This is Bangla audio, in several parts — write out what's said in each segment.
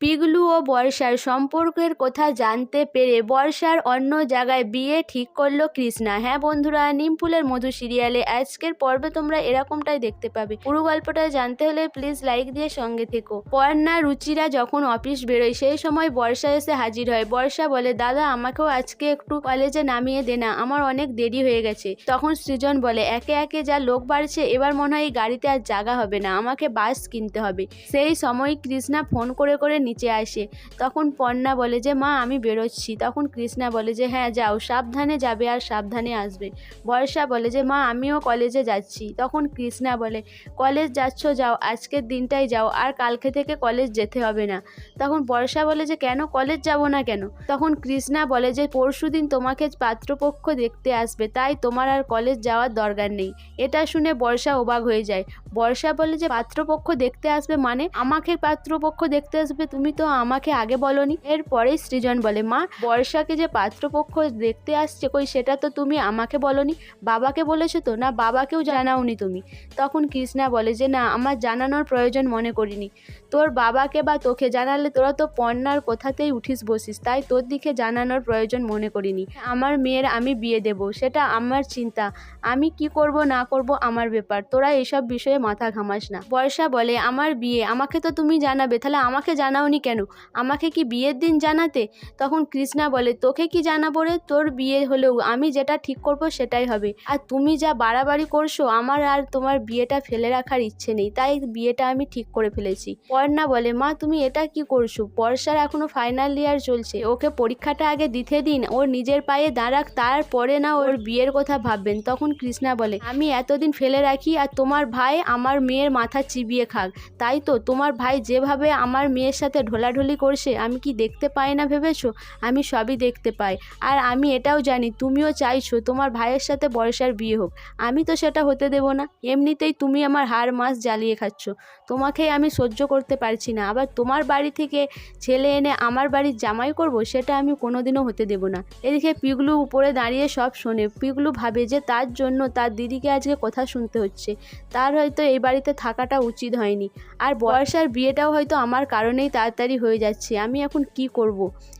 পিগলু ও বর্ষার সম্পর্কের কথা জানতে পেরে বর্ষার অন্য জায়গায় বিয়ে ঠিক করল কৃষ্ণা। হ্যাঁ বন্ধুরা, নিমফুলের মধু সিরিয়ালে আজকের পর্বে তোমরা এরকমটাই দেখতে পাবে। পুরো গল্পটা জানতে হলে প্লিজ লাইক দিয়ে সঙ্গে থেকো। পর্ণা, রুচিরা যখন অফিস বেরোয়, সেই সময় বর্ষা এসে হাজির হয়। বর্ষা বলে, দাদা, আমাকেও আজকে একটু কলেজে নামিয়ে দে না, আমার অনেক দেরি হয়ে গেছে। তখন সৃজন বলে, একে একে যা লোক বাড়ছে, এবার মনে হয় এই গাড়িতে আর জায়গা হবে না, আমাকে বাস কিনতে হবে। সেই সময় কৃষ্ণা ফোন করে করে নিচে আসে। তখন পর্ণা বলে যে, মা, আমি বেরোচ্ছি। তখন কৃষ্ণা বলে যে হ্যাঁ যাও, সাবধানে যাবে আর সাবধানে আসবে। বর্ষা বলে যে, মা, আমিও কলেজে যাচ্ছি। তখন কৃষ্ণা বলে, কলেজ যাচ্ছ, যাও, আজকের দিনটাই যাও, আর কালকে থেকে কলেজ যেতে হবে না। তখন বর্ষা বলে যে, কেন? কলেজ যাব না কেন? তখন কৃষ্ণা বলে যে পরশু দিন তোমাকে পাত্রপক্ষ দেখতে আসবে, তাই তোমার আর কলেজ যাওয়ার দরকার নেই। এটা শুনে বর্ষা অবাক হয়ে যায়। বর্ষা বলে যে, পাত্রপক্ষ দেখতে আসবে মানে? আমাকে পাত্রপক্ষ দেখতে আসবে তুমি তো আমাকে আগে বলনি। এরপরেই সৃজন বলে, মা, বর্ষাকে যে পাত্রপক্ষ দেখতে আসছে কই, সেটা তো তুমি আমাকে বলনি। বাবাকে বলেছ তো? না, বাবাকেও জানাওনি তুমি। তখন কৃষ্ণা বলে, যে না, আমার জানানোর প্রয়োজন মনে করিনি। তোর বাবাকে বা তোকে জানালে তোরা তো পণ্যার কোথাতেই উঠিস বসিস, তাই তোর দিকে জানানোর প্রয়োজন মনে করিনি। আমার মেয়ের আমি বিয়ে দেব, সেটা আমার চিন্তা। আমি কি করব, না করব, আমার ব্যাপার। তোরা এসব বিষয়ে মাথা ঘামাস না। বর্ষা বলে, আমার বিয়ে, আমাকে তো তুমি জানাবে, তাহলে আমাকে জানাওনি কেন? আমাকে কি বিয়ের দিন জানাতে? তখন কৃষ্ণা বলে, তোকে কি জানাব রে? তোর বিয়ে হলেও আমি যেটা ঠিক করব সেটাই হবে। আর তুমি যা বাড়াবাড়ি করছ, আমার আর তোমার বিয়েটা ফেলে রাখার ইচ্ছে নেই। তাই বিয়েটা আমি ঠিক করে ফেলেছি। পর্ণা বলে, মা, তুমি এটা কি করছ? বর্ষার এখনও ফাইনাল ইয়ার চলছে। ওকে পরীক্ষাটা আগে দিতে দিন। ওর নিজের পায়ে দাঁড়াক, তারপরে না ওর বিয়ের কথা ভাববেন। তখন কৃষ্ণা বলে, আমি এতদিন ফেলে রাখি আর তোমার ভাই আমার মেয়ের মাথা চিবিয়ে খাক। তাই তো তোমার ভাই যেভাবে আমার মেয়ের সাথে ঢোলাঢুলি করছে, আমি কি দেখতে পাই না ভেবেছো? আমি সবই দেখতে পাই। আর আমি এটাও জানি, তুমিও চাইছো তোমার ভাইয়ের সাথে বর্ষার বিয়ে হোক। আমি তো সেটা হতে দেব না। এমনিতেই তুমি আমার হাড় মাস জ্বালিয়ে খাচ্ছ। তোমাকেই আমি সহ্য করতে পারছি না। আবার তোমার বাড়ি থেকে ছেলে এনে আমার বাড়ির জামাই করব, সেটা আমি কোনোদিনও হতে দেব না। এদিকে পিগলু উপরে দাঁড়িয়ে সব শোনে। পিগলু ভাবে যে তার জন্য তার দিদিকে আজকে কথা শুনতে হচ্ছে। তার হয়তো এই বাড়িতে থাকাটা উচিত হয়নি। আর বর্ষার বিয়েটাও হয়তো আমার কারণেই তাড়াতাড়ি হয়ে যাচ্ছে আমি এখন কি করব।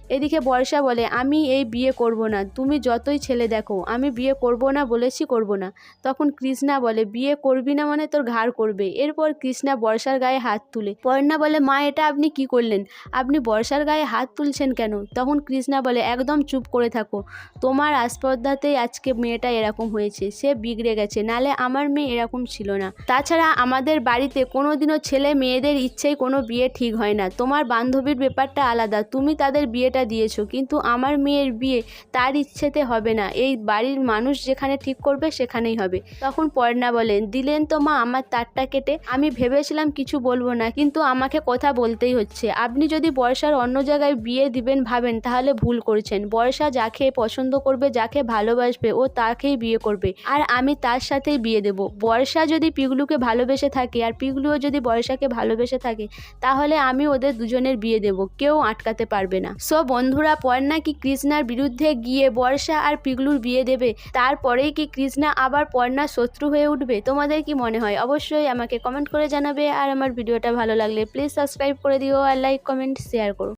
এদিকে বর্ষা বলে, আমি এই বিয়ে করব না। তুমি যতই ছেলে দেখো, আমি বিয়ে করব না বলেছি করব না। তখন কৃষ্ণা বলে, বিয়ে করবি না মানে তোর ঘাড় করবে। এরপর কৃষ্ণা বর্ষার গায়ে হাত তুলে, পর্ণা বলে, মা, এটা আপনি কি করলেন? আপনি বর্ষার গায়ে হাত তুলছেন কেন? তখন কৃষ্ণা বলে, একদম চুপ করে থাকো। তোমার আস্পর্ধাতেই আজকে মেয়েটা এরকম হয়েছে। সে বিগড়ে গেছে। নালে আমার মেয়ে এরকম ছিল না। তাছাড়া আমাদের বাড়িতে কোনোদিনও ছেলে মেয়েদের ইচ্ছেই কোনো বিয়ে ঠিক হয় না। তোমার বান্ধবীর ব্যাপারটা আলাদা। তুমি তাদের বিয়েটা দিয়েছ, কিন্তু আমার মেয়ের বিয়ে তার ইচ্ছেতে হবে না। এই বাড়ির মানুষ যেখানে ঠিক করবে সেখানেই হবে। তখন পর্ণা বলেন, দিলেন তো মা, আমার তারটা কেটে। আমি ভেবেছিলাম কিছু বলব না, কিন্তু আমাকে কথা বলতেই হচ্ছে। আপনি যদি বর্ষার অন্য জায়গায় বিয়ে দিবেন ভাবেন, তাহলে ভুল করছেন। বর্ষা যাকে পছন্দ করবে, যাকে ভালোবাসবে, ও তাকেই বিয়ে করবে। আর আমি তার সাথেই বিয়ে দেব। বর্ষা যদি পিগলুকে ভালোবেসে থাকে, আর পিগলুও যদি বর্ষাকে ভালোবেসে থাকে, তাহলে আমি ওদের দুজনের বিয়ে দেব। কেউ আটকাতে পারবে না। সো বন্ধুরা পর্ণা কি কৃষ্ণার বিরুদ্ধে গিয়ে বর্ষা আর পিগলুর বিয়ে দেবে? তারপরেই কি কৃষ্ণা আবার পর্ণার শত্রু হয়ে উঠবে? তোমাদের কি মনে হয়? অবশ্যই আমাকে কমেন্ট করে জানাবে। আর আমার ভিডিওটা ভালো লাগলে প্লিজ সাবস্ক্রাইব করে দিও। আর লাইক কমেন্ট শেয়ার করো।